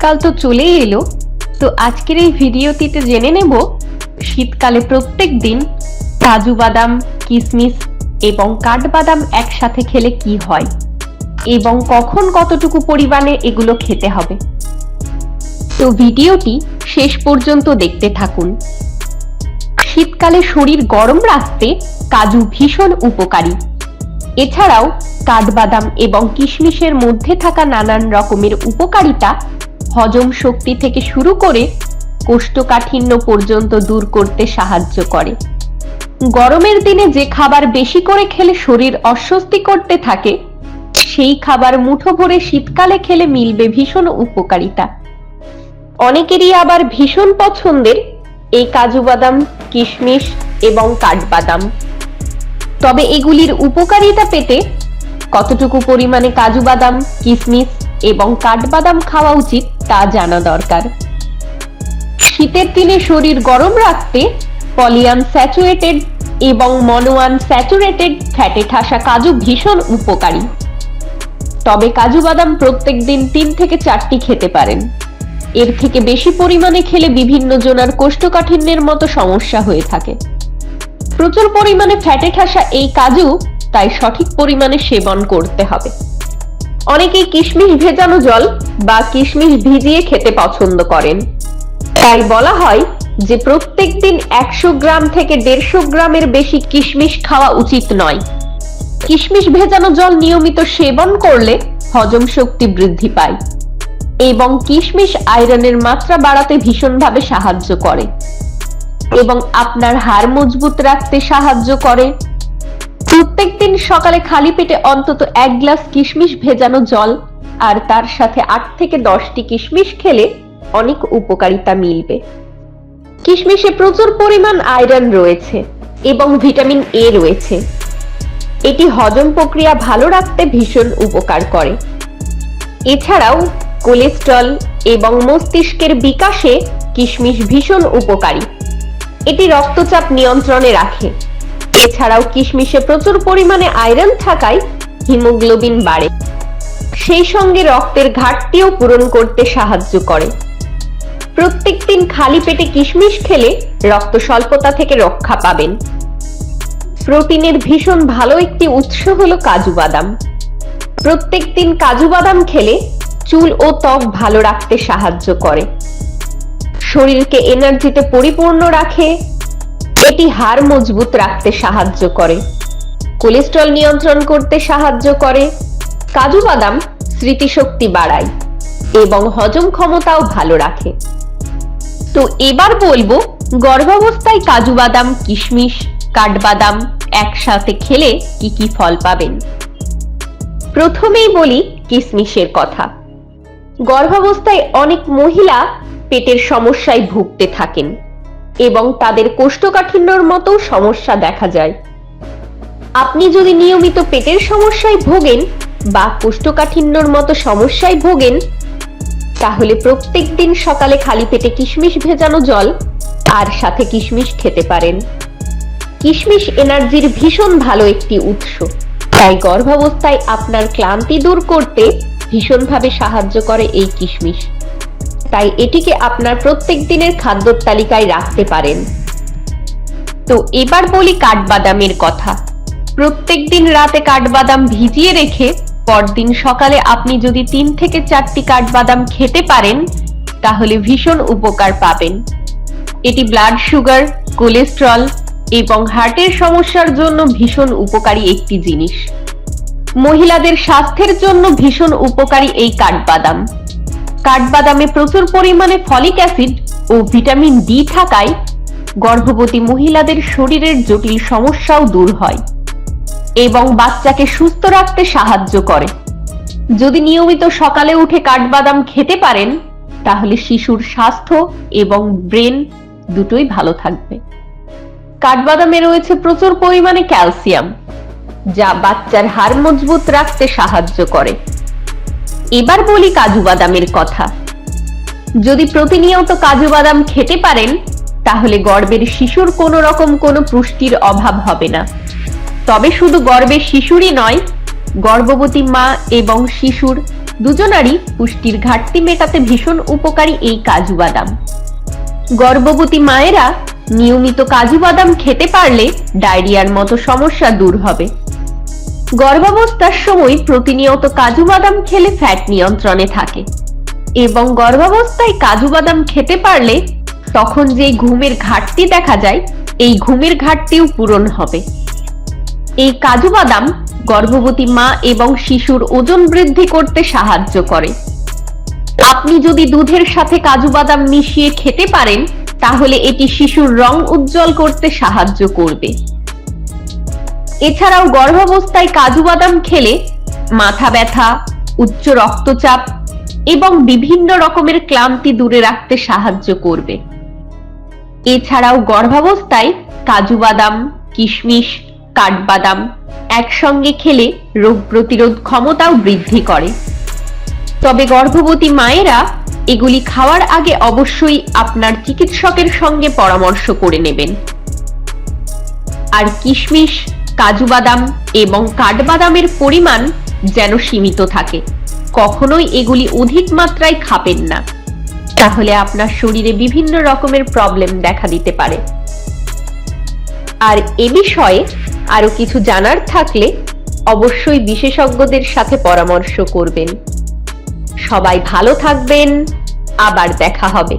শীতকাল তো চলেই এলো। তো আজকের এই ভিডিওটিতে জেনে নেব শীতকালে প্রত্যেক দিন কাজু বাদাম কিশমিশ এবং কাঠবাদাম একসাথে খেলে কি হয় এবং কখন কতটুকু পরিমাণে এগুলো খেতে হবে। তো ভিডিওটি শেষ পর্যন্ত দেখতে থাকুন। শীতকালে শরীর গরম রাখতে কাজু ভীষণ উপকারী। এছাড়াও কাঠবাদাম এবং কিশমিশের মধ্যে থাকা নানান রকমের উপকারিতা হজম শক্তি থেকে শুরু করে কোষ্ঠকাঠিন্য পর্যন্ত দূর করতে সাহায্য করে। গরমের দিনে যে খাবার বেশি করে খেলে শরীর অস্বস্তি করতে থাকে, সেই খাবার মুঠো ভরে শীতকালে খেলে মিলবে ভীষণ উপকারিতা। অনেকেরই আবার ভীষণ পছন্দের এই কাজু বাদাম, কিশমিশ এবং কাঠবাদাম। তবে এগুলির উপকারিতা পেতে কতটুকু পরিমাণে কাজু বাদাম, কিশমিশ এবং কাঠবাদাম খাওয়া উচিত তা জানা দরকার। শীতের দিনে শরীর গরম রাখতে পলিয়ান স্যাচুরেটেড এবং মনোয়ান স্যাচুরেটেড ফ্যাটে ঠাসা কাজু ভীষণ উপকারী। তবে কাজু বাদাম প্রত্যেক দিন তিন থেকে চারটি খেতে পারেন। এর থেকে বেশি পরিমাণে খেলে বিভিন্ন জনার কোষ্ঠকাঠিন্যের মতো সমস্যা হয়ে থাকে। প্রচুর পরিমাণে ফ্যাটে ঠাসা এই কাজু তাই সঠিক পরিমাণে সেবন করতে হবে। অনেকেই কিশমিশ ভেজানো জল বা কিশমিশ ভিজিয়ে খেতে পছন্দ করেন। তাই বলা হয় যে প্রত্যেক দিন একশো গ্রাম থেকে দেড়শো গ্রামের বেশি কিশমিশ খাওয়া উচিত নয়। কিশমিশ ভেজানো জল নিয়মিত সেবন করলে হজম শক্তি বৃদ্ধি পায় এবং কিশমিশ আয়রনের মাত্রা বাড়াতে ভীষণভাবে সাহায্য করে এবং আপনার হাড় মজবুত রাখতে সাহায্য করে। প্রত্যেক দিন সকালে খালি পেটে অন্তত এক গ্লাস কিশমিশ ভেজানো জল আর তার সাথে আট থেকে দশটি কিশমিশ খেলে অনেক উপকারিতা মিলবে। কিশমিশে প্রচুর পরিমাণ আয়রন রয়েছে এবং ভিটামিন এ রয়েছে। এটি হজম প্রক্রিয়া ভালো রাখতে ভীষণ উপকার করে। এছাড়াও কোলেস্ট্রল এবং মস্তিষ্কের বিকাশে কিশমিশ ভীষণ উপকারী। এটি রক্তচাপ নিয়ন্ত্রণে রাখে এছাড়াও কিশমিশে প্রচুর পরিমাণে আয়রন থাকায় হিমোগ্লোবিন বাড়ে। সেই সঙ্গে রক্তের ঘাটতিও পূরণ করতে সাহায্য করে। প্রত্যেক দিন খালি পেটে কিশমিশ খেলে রক্ত স্বল্পতা থেকে রক্ষা পাবেন। প্রোটিনের ভীষণ ভালো একটি উৎস হলো কাজু বাদাম। প্রত্যেক দিন কাজু বাদাম খেলে চুল ও ত্বক ভালো রাখতে সাহায্য করে। শরীরকে এনার্জিতে পরিপূর্ণ রাখে এটি হাড় মজবুত রাখতে সাহায্য করে। কোলেস্ট্রল নিয়ন্ত্রণ করতে সাহায্য করে। কাজু বাদাম স্মৃতিশক্তি বাড়ায় এবং হজম ক্ষমতাও ভালো রাখে। তো এবার বলব, গর্ভাবস্থায় কাজু বাদাম, কিশমিশ, কাঠবাদাম একসাথে খেলে কি কি ফল পাবেন? প্রথমেই বলি কিশমিশের কথা। গর্ভাবস্থায় অনেক মহিলা পেটের সমস্যায় ভুগতে থাকেন। এবং তাদের কোষ্ঠকাঠিন্যর মতো সমস্যা দেখা যায়। আপনি যদি নিয়মিত পেটের সমস্যায় ভোগেন বা কোষ্ঠকাঠিন্যর মতো সমস্যায় ভোগেন, তাহলে প্রত্যেক দিন সকালে খালি পেটে কিশমিশ ভেজানো জল আর সাথে কিশমিশ খেতে পারেন। কিশমিশ এনার্জির ভীষণ ভালো একটি উৎস। তাই গর্ভাবস্থায় আপনার ক্লান্তি দূর করতে ভীষণভাবে সাহায্য করে এই কিশমিশ। তাই এটিকে আপনার প্রত্যেক দিনের খাদ্যর তালিকায় রাখতে পারেন। তো এবার বলি কাঠবাদামের কথা। প্রত্যেক দিন রাতে কাঠবাদাম ভিজিয়ে রেখে পরদিন সকালে আপনি যদি তিন থেকে চারটি কাঠবাদাম খেতে পারেন, তাহলে ভীষণ উপকার পাবেন। এটি ব্লাড সুগার কোলেস্ট্রল এবং হার্টের সমস্যার জন্য ভীষণ উপকারী একটি জিনিস। মহিলাদের স্বাস্থ্যের জন্য ভীষণ উপকারী এই কাঠবাদাম। কাঠবাদামে প্রচুর পরিমাণে ফলিক অ্যাসিড ও ভিটামিন ডি থাকায় গর্ভবতী মহিলাদের শরীরের জটিল সমস্যাও দূর হয় এবং বাচ্চাকে সুস্থ রাখতে সাহায্য করে। যদি নিয়মিত সকালে উঠে কাঠবাদাম খেতে পারেন, তাহলে শিশুর স্বাস্থ্য এবং ব্রেন দুটোই ভালো থাকবে। কাঠবাদামে রয়েছে প্রচুর পরিমাণে ক্যালসিয়াম, যা বাচ্চার হাড় মজবুত রাখতে সাহায্য করে। এবার বলি কাজু বাদামের কথা। যদি প্রতিনিয়ত কাজু বাদাম খেতে পারেন, তাহলে গর্বের শিশুর কোনো রকম কোনো পুষ্টির অভাব হবে না। তবে শুধু গর্ভের শিশুরই নয়, গর্ভবতী মা এবং শিশুর দুজনারই পুষ্টির ঘাটতি মেটাতে ভীষণ উপকারী এই কাজু বাদাম। গর্ভবতী মায়েরা নিয়মিত কাজু বাদাম খেতে পারলে ডায়রিয়ার মতো সমস্যা দূর হবে। গর্ভাবস্থার সময় প্রতিনিয়ত কাজু বাদাম খেলে ফ্যাট নিয়ন্ত্রণে থাকে। এবং গর্ভাবস্থায় কাজু বাদাম খেতে পারলে তখন যে ঘুমের ঘাটতি দেখা যায়, এই ঘুমের ঘাটতিও পূরণ হবে। এই কাজু বাদাম গর্ভবতী মা এবং শিশুর ওজন বৃদ্ধি করতে সাহায্য করে। আপনি যদি দুধের সাথে কাজু বাদাম মিশিয়ে খেতে পারেন, তাহলে এটি শিশুর রং উজ্জ্বল করতে সাহায্য করবে। এছাড়াও গর্ভাবস্থায় কাজু বাদাম খেলে মাথা ব্যথা, উচ্চ রক্তচাপ এবং বিভিন্ন রকমের ক্লান্তি দূরে রাখতে সাহায্য করবে। এছাড়াও গর্ভাবস্থায় কাজু বাদাম, কিশমিশ, কাঠবাদাম একসঙ্গে খেলে রোগ প্রতিরোধ ক্ষমতাও বৃদ্ধি করে। তবে গর্ভবতী মায়েরা এগুলি খাওয়ার আগে অবশ্যই আপনার চিকিৎসকের সঙ্গে পরামর্শ করে নেবেন। আর কিশমিশ কাজু বাদাম এবং কাঠবাদামের পরিমাণ যেন সীমিত থাকে। কখনোই এগুলি অধিক মাত্রায় খাবেন না। তাহলে আপনার শরীরে বিভিন্ন রকমের প্রবলেম দেখা দিতে পারে। আর এ বিষয়ে আরও কিছু জানার থাকলে অবশ্যই বিশেষজ্ঞদের সাথে পরামর্শ করবেন। সবাই ভালো থাকবেন। আবার দেখা হবে।